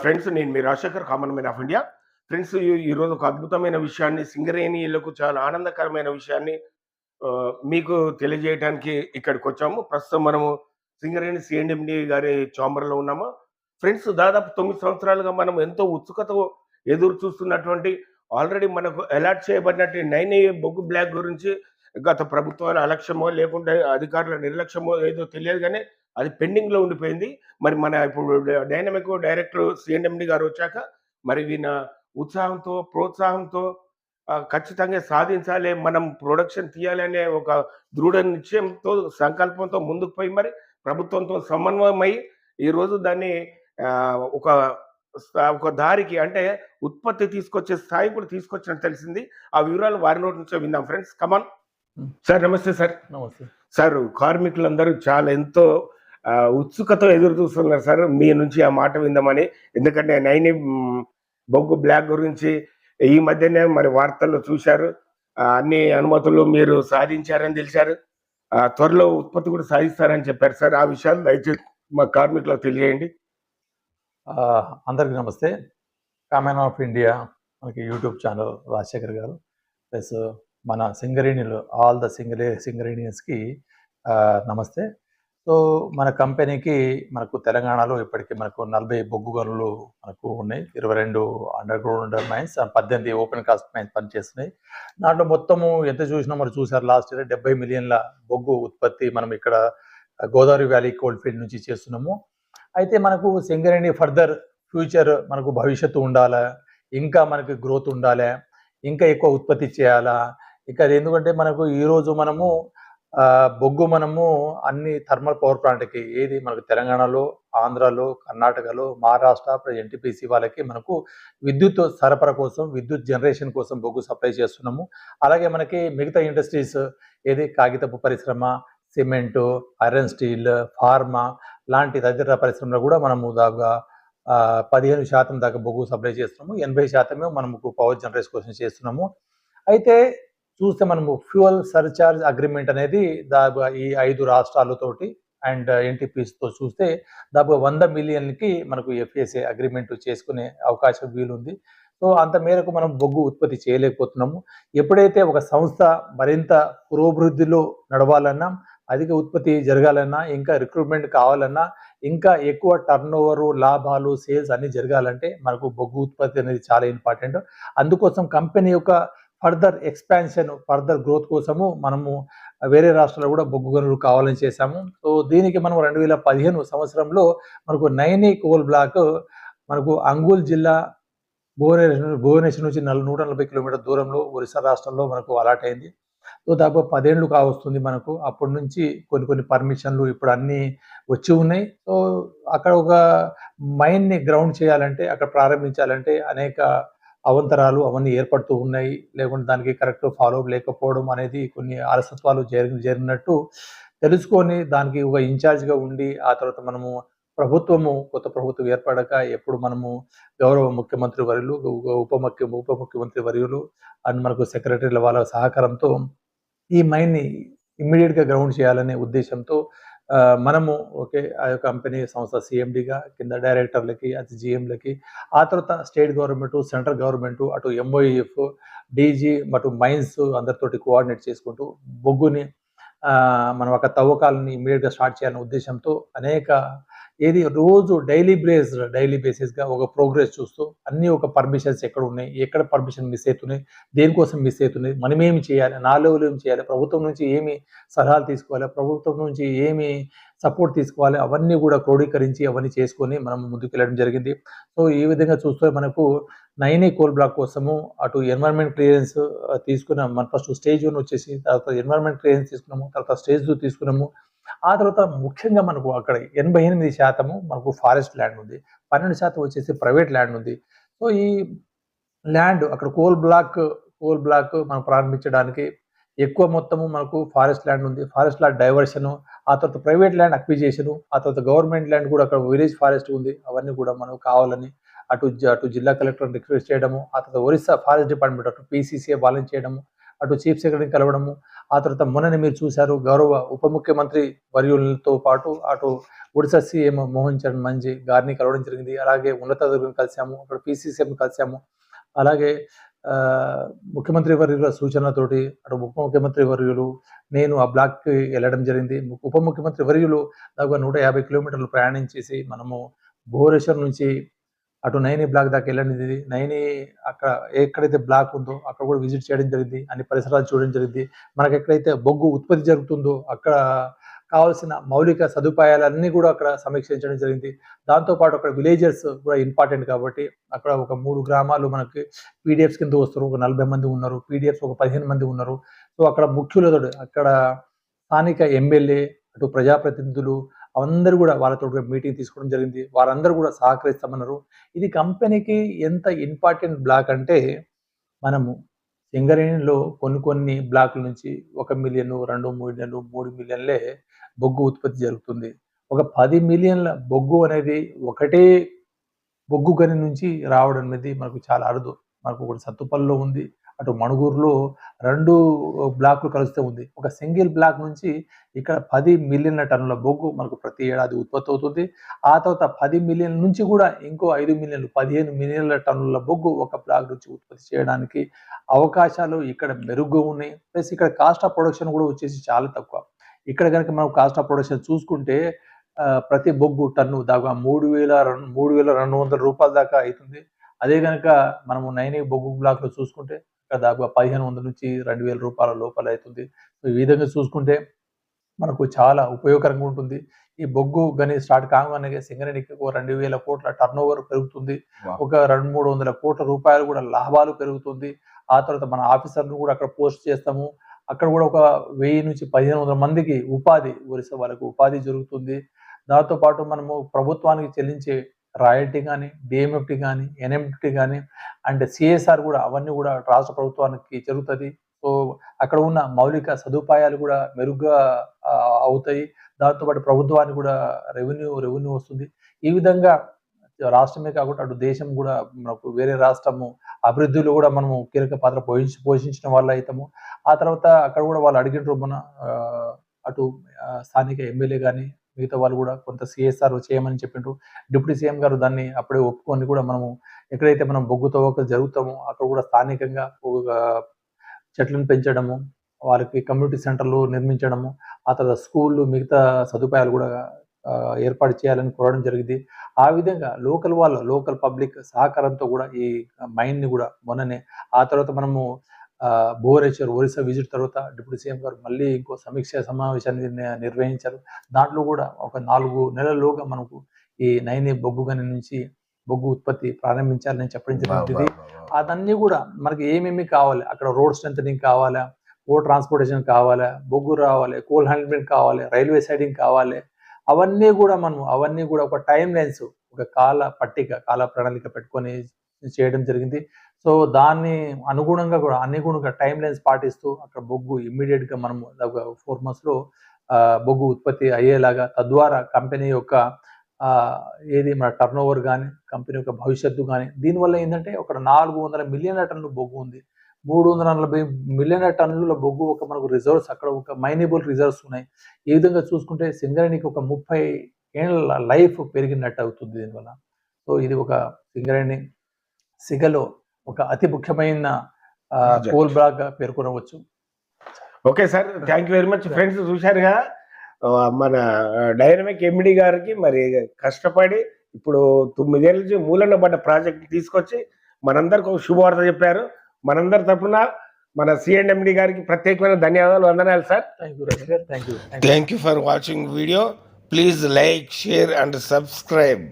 Friends నేను మీ Rajasekhar common man of India. Friends ఈరోజు ఒక అద్భుతమైన విషయాన్ని సింగరేణిలకు చాలా ఆనందకరమైన విషయాన్ని మీకు తెలియజేయడానికి ఇక్కడికి వచ్చాము. ప్రస్తుతం మనము సింగరేణి సిఎండిఎండి గారి చాంబర్లో ఉన్నాము. ఫ్రెండ్స్ దాదాపు తొమ్మిది సంవత్సరాలుగా మనం ఎంతో ఉత్సుకత ఎదురు చూస్తున్నటువంటి ఆల్రెడీ మనకు అలాట్ చేయబడినట్టు నైన్ ఏ బొగ్గు బ్లాక్ గురించి గత ప్రభుత్వాల అలక్ష్యమో లేకుంటే అధికారుల నిర్లక్ష్యమో ఏదో తెలియదు కానీ అది పెండింగ్లో ఉండిపోయింది. మరి మన ఇప్పుడు డైనమిక్ డైరెక్టర్ సిఎండి గారు వచ్చాక మరి వీళ్ళ ఉత్సాహంతో ప్రోత్సాహంతో ఖచ్చితంగా సాధించాలి మనం ప్రొడక్షన్ తీయాలనే ఒక దృఢ నిశ్చయంతో సంకల్పంతో ముందుకు పోయి మరి ప్రభుత్వంతో సమన్వయమై ఈరోజు దాన్ని ఒక ఒక దారికి అంటే ఉత్పత్తి తీసుకొచ్చే స్థాయి కూడా తీసుకొచ్చినట్టు తెలిసింది. ఆ వివరాలు వారి నోటి నుంచే విందాం ఫ్రెండ్స్. Come on. సార్ నమస్తే సార్. నమస్తే. సార్ కార్మికులందరూ చాలా ఎంతో ఉత్సుకత ఎదురు చూస్తున్నారు సార్. మీ నుంచి ఆ మాట విందామని. ఎందుకంటే నైని బొగ్గు బ్లాక్ గురించి ఈ మధ్యనే మరి వార్తల్లో చూశారు. అన్ని అనుమతులు మీరు సాధించారని తెలిసారు త్వరలో ఉత్పత్తి కూడా సాధిస్తారని చెప్పారు సార్. ఆ విషయాలు దయచేసి మా కార్మికులకు తెలియజేయండి. అందరికీ నమస్తే. కామెన్ ఆఫ్ ఇండియా మనకి యూట్యూబ్ ఛానల్ రాజశేఖర్ గారు. ప్లస్ మన సింగరేణిలో ఆల్ ద సింగరే సింగరేణియన్స్కి నమస్తే. సో మన కంపెనీకి మనకు తెలంగాణలో ఇప్పటికీ మనకు నలభై బొగ్గు గనులు మనకు ఉన్నాయి. ఇరవై రెండు అండర్ గ్రౌండ్ మైన్స్ పద్దెనిమిది ఓపెన్ కాస్ట్ మైన్స్ పనిచేస్తున్నాయి. దాంట్లో మొత్తము ఎంత చూసినా మరి చూసారు లాస్ట్ ఇయర్ డెబ్బై మిలియన్ల బొగ్గు ఉత్పత్తి మనం ఇక్కడ గోదావరి వ్యాలీ కోల్డ్ ఫీల్డ్ నుంచి చేస్తున్నాము. అయితే మనకు సింగరేణి ఫర్దర్ ఫ్యూచర్ మనకు భవిష్యత్తు ఉండాలా? ఇంకా మనకి గ్రోత్ ఉండాలి? ఇంకా ఎక్కువ ఉత్పత్తి చేయాలా? ఇంకా అది ఎందుకంటే మనకు ఈరోజు మనము బొగ్గు మనము అన్ని థర్మల్ పవర్ ప్లాంట్కి ఏది మనకు తెలంగాణలో ఆంధ్రాలో కర్ణాటకలో మహారాష్ట్ర ఎన్టీపీసీ వాళ్ళకి మనకు విద్యుత్ సరఫరా కోసం విద్యుత్ జనరేషన్ కోసం బొగ్గు సప్లై చేస్తున్నాము. అలాగే మనకి మిగతా ఇండస్ట్రీస్ ఏది కాగితపు పరిశ్రమ సిమెంటు ఐరన్ స్టీల్ ఫార్మా లాంటి తదితర పరిశ్రమలో కూడా మనము దాకా పదిహేను శాతం దాకా బొగ్గు సప్లై చేస్తున్నాము. ఎనభై శాతమే మనము పవర్ జనరేషన్ కోసం చేస్తున్నాము. అయితే చూస్తే మనము ఫ్యూయల్ సర్చార్జ్ అగ్రిమెంట్ అనేది దాదాపు ఈ ఐదు రాష్ట్రాలతోటి అండ్ ఎన్టీపీస్తో చూస్తే దాదాపు వంద మిలియన్కి మనకు ఎఫ్ఎస్ఏ అగ్రిమెంట్ చేసుకునే అవకాశం వీలుంది. సో అంత మేరకు మనం బొగ్గు ఉత్పత్తి చేయలేకపోతున్నాము. ఎప్పుడైతే ఒక సంస్థ మరింత పురోభివృద్ధిలో నడవాలన్నా అధిక ఉత్పత్తి జరగాలన్నా ఇంకా రిక్రూట్మెంట్ కావాలన్నా ఇంకా ఎక్కువ టర్న్ లాభాలు సేల్స్ అన్నీ జరగాలంటే మనకు బొగ్గు ఉత్పత్తి అనేది చాలా ఇంపార్టెంట్. అందుకోసం కంపెనీ యొక్క ఫర్దర్ ఎక్స్పాన్షన్ ఫర్దర్ గ్రోత్ కోసము మనము వేరే రాష్ట్రాలు కూడా బొగ్గు గనులు కావాలని చేశాము. సో దీనికి మనం రెండు వేల పదిహేను సంవత్సరంలో మనకు నైని కోల్ బ్లాక్ మనకు అంగుల్ జిల్లా భువనేశ్వర్ భువనేశ్వర్ నుంచి నల్ నూట నలభై కిలోమీటర్ దూరంలో ఒరిస్సా రాష్ట్రంలో మనకు అలాట్ అయింది. సో దాదాపు పదేళ్ళు కావస్తుంది మనకు. అప్పటి నుంచి కొన్ని కొన్ని పర్మిషన్లు ఇప్పుడు అన్నీ వచ్చి ఉన్నాయి. సో అక్కడ ఒక మైన్ని గ్రౌండ్ చేయాలంటే అక్కడ ప్రారంభించాలంటే అనేక అవంతరాలు అవన్నీ ఏర్పడుతూ ఉన్నాయి. లేకుంటే దానికి కరెక్ట్ ఫాలో లేకపోవడం అనేది కొన్ని అలసత్వాలు జరిగి జరిగినట్టు తెలుసుకొని దానికి ఒక ఇన్ఛార్జ్గా ఉండి ఆ తర్వాత మనము ప్రభుత్వము కొత్త ప్రభుత్వం ఏర్పడక ఎప్పుడు మనము గౌరవ ముఖ్యమంత్రి వర్యులు ఉప ముఖ్య ఉప ముఖ్యమంత్రి వర్యులు అండ్ మనకు సెక్రటరీల వాళ్ళ సహకారంతో ఈ మైన్ని ఇమ్మీడియట్గా గ్రౌండ్ చేయాలనే ఉద్దేశంతో మనము ఓకే ఆ యొక్క కంపెనీ సంస్థ సిఎండిగా కింద డైరెక్టర్లకి అతి జిఎంలకి ఆ తర్వాత స్టేట్ గవర్నమెంట్ సెంట్రల్ గవర్నమెంట్ అటు ఎంఓఎఫ్ డీజీ అటు మైన్స్ అందరితోటి కోఆర్డినేట్ చేసుకుంటూ బొగ్గుని మనం ఒక తవ్వకాలని ఇమ్మీడియట్గా స్టార్ట్ చేయాలనే ఉద్దేశంతో అనేక ఏది రోజు డైలీ బేస్ డైలీ బేసిస్గా ఒక ప్రోగ్రెస్ చూస్తూ అన్ని ఒక పర్మిషన్స్ ఎక్కడ ఉన్నాయి ఎక్కడ పర్మిషన్ మిస్ అవుతున్నాయి దేనికోసం మిస్ అవుతున్నాయి మనం ఏమి చేయాలి నా లెవెల్ ఏమి చేయాలి ప్రభుత్వం నుంచి ఏమి సలహాలు తీసుకోవాలి ప్రభుత్వం నుంచి ఏమి సపోర్ట్ తీసుకోవాలి అవన్నీ కూడా క్రోడీకరించి అవన్నీ చేసుకొని మనం ముందుకు వెళ్ళడం జరిగింది. సో ఈ విధంగా చూస్తే మనకు నైనీ కోల్ బ్లాక్ కోసము అటు ఎన్వైర్న్మెంట్ క్లియరెన్స్ తీసుకున్నాం మన ఫస్ట్ స్టేజ్ వన్ వచ్చేసి తర్వాత ఎన్వైర్న్మెంట్ క్లియరెన్స్ తీసుకున్నాము తర్వాత స్టేజ్ టూ తీసుకున్నాము. ఆ తర్వాత ముఖ్యంగా మనకు అక్కడ ఎనభై ఎనిమిది శాతము మనకు ఫారెస్ట్ ల్యాండ్ ఉంది. పన్నెండు శాతం వచ్చేసి ప్రైవేట్ ల్యాండ్ ఉంది. సో ఈ ల్యాండ్ అక్కడ కోల్ బ్లాక్ కోల్ బ్లాక్ మనం ప్రారంభించడానికి ఎక్కువ మొత్తము మనకు ఫారెస్ట్ ల్యాండ్ ఉంది. ఫారెస్ట్ ల్యాండ్ డైవర్షన్ ఆ తర్వాత ప్రైవేట్ ల్యాండ్ అక్విజేషన్ ఆ తర్వాత గవర్నమెంట్ ల్యాండ్ కూడా అక్కడ విలేజ్ ఫారెస్ట్ ఉంది. అవన్నీ కూడా మనకు కావాలని అటు జ- అటు జిల్లా కలెక్టర్ రిక్వెస్ట్ చేయడము ఆ తర్వాత ఒరిస్సా ఫారెస్ట్ డిపార్ట్మెంట్ అటు పీసీసీఏ వాళ్ళని చేయడము అటు చీఫ్ సెక్రటరీని కలవడము ఆ తర్వాత మొన్ననే మీరు చూశారు గౌరవ ఉప ముఖ్యమంత్రి వర్యులతో పాటు అటు ఒడిశా సీఎం మోహన్ చరణ్ మంజీ గారిని కలవడం జరిగింది. అలాగే ఉన్నతాధికారులను కలిసాము అక్కడ పీసీసీఎం కలిసాము అలాగే ముఖ్యమంత్రి వర్యుల సూచనతోటి అటు ఉప ముఖ్యమంత్రి వర్యులు నేను ఆ బ్లాక్కి వెళ్ళడం జరిగింది. ఉప ముఖ్యమంత్రి వర్యులు దాదాపు నూట యాభై కిలోమీటర్లు ప్రయాణం చేసి మనము భువనేశ్వర్ నుంచి అటు నైని బ్లాక్ దాకా వెళ్ళింది నైని అక్కడ ఎక్కడైతే బ్లాక్ ఉందో అక్కడ కూడా విజిట్ చేయడం జరిగింది. అన్ని పరిసరాలు చూడడం జరిగింది. మనకు ఎక్కడైతే బొగ్గు ఉత్పత్తి జరుగుతుందో అక్కడ కావాల్సిన మౌలిక సదుపాయాలన్నీ కూడా అక్కడ సమీక్షించడం జరిగింది. దాంతోపాటు అక్కడ విలేజర్స్ కూడా ఇంపార్టెంట్ కాబట్టి అక్కడ ఒక మూడు గ్రామాలు మనకి పీడిఎఫ్స్ కింద వస్తారు. ఒక నలభై మంది ఉన్నారు. పీడిఎఫ్స్ ఒక పదిహేను మంది ఉన్నారు. సో అక్కడ ముఖ్యులతో అక్కడ స్థానిక ఎమ్మెల్యే అటు ప్రజాప్రతినిధులు అందరూ కూడా వాళ్ళతో మీటింగ్ తీసుకోవడం జరిగింది. వారందరూ కూడా సహకరిస్తామన్నారు. ఇది కంపెనీకి ఎంత ఇంపార్టెంట్ బ్లాక్ అంటే మనము సింగరేణిలో కొన్ని కొన్ని బ్లాకుల నుంచి ఒక మిలియన్ రెండు మిలియన్లు మూడు మిలియన్లే బొగ్గు ఉత్పత్తి జరుగుతుంది. ఒక పది మిలియన్ల బొగ్గు అనేది ఒకటే బొగ్గు గని నుంచి రావడం అనేది మనకు చాలా అరుదు. మనకు ఒకటి సత్తుపల్లిలో ఉంది. అటు మణుగూరులో రెండు బ్లాక్లు కలుస్తూ ఉంది. ఒక సింగిల్ బ్లాక్ నుంచి ఇక్కడ పది మిలియన్ల టన్నుల బొగ్గు మనకు ప్రతి ఏడాది ఉత్పత్తి అవుతుంది. ఆ తర్వాత పది మిలియన్ నుంచి కూడా ఇంకో ఐదు మిలియన్లు పదిహేను మిలియన్ల టన్నుల బొగ్గు ఒక బ్లాక్ నుంచి ఉత్పత్తి చేయడానికి అవకాశాలు ఇక్కడ మెరుగ్గా ఉన్నాయి. ప్లస్ ఇక్కడ కాస్ట్ ఆఫ్ ప్రొడక్షన్ కూడా వచ్చేసి చాలా తక్కువ. ఇక్కడ కనుక మనం కాస్ట్ ఆఫ్ ప్రొడక్షన్ చూసుకుంటే ప్రతి బొగ్గు టన్ను దాకా మూడు వేల రెండు మూడు వేల రెండు వందల రూపాయల దాకా అవుతుంది. అదే కనుక మనము నైని బొగ్గు బ్లాక్లో చూసుకుంటే దాకా పదిహేను వందల నుంచి రెండు వేల రూపాయల లోపల అవుతుంది. సో ఈ విధంగా చూసుకుంటే మనకు చాలా ఉపయోగకరంగా ఉంటుంది. ఈ బొగ్గు గని స్టార్ట్ కాగానే సింగరేణికి ఒక రెండు వేల కోట్ల టర్న్ ఓవర్ పెరుగుతుంది. ఒక రెండు మూడు వందల కోట్ల రూపాయలు కూడా లాభాలు పెరుగుతుంది. ఆ తర్వాత మన ఆఫీసర్లు కూడా అక్కడ పోస్ట్ చేస్తాము. అక్కడ కూడా ఒక వెయ్యి నుంచి పదిహేను వందల మందికి ఉపాధి ఒరిస్సా వాళ్ళకు ఉపాధి జరుగుతుంది. దాంతో పాటు మనము ప్రభుత్వానికి చెల్లించే రాయల్టీ కానీ డిఎంఎఫ్టీ కానీ ఎన్ఎంటీ కానీ అండ్ సిఎస్ఆర్ కూడా అవన్నీ కూడా రాష్ట్ర ప్రభుత్వానికి జరుగుతుంది. సో అక్కడ ఉన్న మౌలిక సదుపాయాలు కూడా మెరుగ్గా అవుతాయి. దాంతోపాటు ప్రభుత్వానికి కూడా రెవెన్యూ రెవెన్యూ వస్తుంది. ఈ విధంగా రాష్ట్రమే కాకుండా అటు దేశం కూడా మనకు వేరే రాష్ట్రము అభివృద్ధిలో కూడా మనము కీలక పాత్ర పోషించి పోషించిన వాళ్ళు అవుతాము ఆ తర్వాత అక్కడ కూడా వాళ్ళు అడిగిన మన అటు స్థానిక ఎమ్మెల్యే కానీ మిగతా వాళ్ళు కూడా కొంత సిఎస్ఆర్ చేయమని చెప్పిండ్రు. డిప్యూటీ సీఎం గారు దాన్ని అప్పుడే ఒప్పుకొని కూడా మనము ఎక్కడైతే మనం బొగ్గు తవ్వక జరుగుతామో అక్కడ కూడా స్థానికంగా చెట్లను పెంచడము వారికి కమ్యూనిటీ సెంటర్లు నిర్మించడము ఆ తర్వాత స్కూళ్ళు మిగతా సదుపాయాలు కూడా ఏర్పాటు చేయాలని కోరడం జరిగింది. ఆ విధంగా లోకల్ వాళ్ళ లోకల్ పబ్లిక్ సహకారంతో కూడా ఈ మైండ్ని కూడా మొన్ననే ఆ తర్వాత మనము భువనేశ్వర్ ఒరిస్సా విజిట్ తర్వాత డిప్యూటీ సీఎం గారు మళ్ళీ ఇంకో సమీక్ష సమావేశాన్ని నిర్వహించారు. దాంట్లో కూడా ఒక నాలుగు నెలల్లోగా మనకు ఈ నైని బొగ్గు గని నుంచి బొగ్గు ఉత్పత్తి ప్రారంభించాలని చెప్పడం జరిగింది. అదన్నీ కూడా మనకి ఏమేమి కావాలి? అక్కడ రోడ్ స్ట్రెంథనింగ్ కావాలా? రోడ్ ట్రాన్స్పోర్టేషన్ కావాలా? బొగ్గు రావాలి? కోల్ హ్యాండ్లింగ్ కావాలి? రైల్వే సైడింగ్ కావాలి? అవన్నీ కూడా మనం అవన్నీ కూడా ఒక టైం లైన్స్ ఒక కాల పట్టిక కాల ప్రణాళిక పెట్టుకొని చేయడం జరిగింది. సో దాన్ని అనుగుణంగా కూడా అనుగుణంగా టైం లైన్స్ పాటిస్తూ అక్కడ బొగ్గు ఇమ్మీడియట్గా మనం ఒక ఫోర్ మంత్స్లో బొగ్గు ఉత్పత్తి అయ్యేలాగా తద్వారా కంపెనీ యొక్క ఏది మన టర్న్ ఓవర్ కానీ కంపెనీ యొక్క భవిష్యత్తు కానీ దీనివల్ల ఏంటంటే ఒక నాలుగు వందల మిలియన్ల టన్నులు బొగ్గు ఉంది. మూడు వందల నలభై మిలియన్ల టన్నుల బొగ్గు ఒక మనకు రిజర్వ్స్ అక్కడ ఒక మైనబుల్ రిజర్వ్స్ ఉన్నాయి. ఈ విధంగా చూసుకుంటే సింగరేణికి ఒక ముప్పై ఏళ్ళ లైఫ్ పెరిగినట్టు అవుతుంది దీనివల్ల. సో ఇది ఒక సింగరేణి సిగలో ఒక అతి ముఖ్యమైన. కోల్ బ్లాక్ పేర్కొనవచ్చు. Okay sir thank you very much friends చూశారుగా మన డైనమిక్ ఎండి గారికి మరి కష్టపడి ఇప్పుడు తొమ్మిదేళ్ళ నుంచి మూలన పడ్డ ప్రాజెక్ట్ తీసుకొచ్చి మనందరికి ఒక శుభవార్త చెప్పారు. మనందరి తరఫున మన సిఎండి గారికి ప్రత్యేకమైన ధన్యవాదాలు వందనాలు sir. You thank you for watching video please like share and subscribe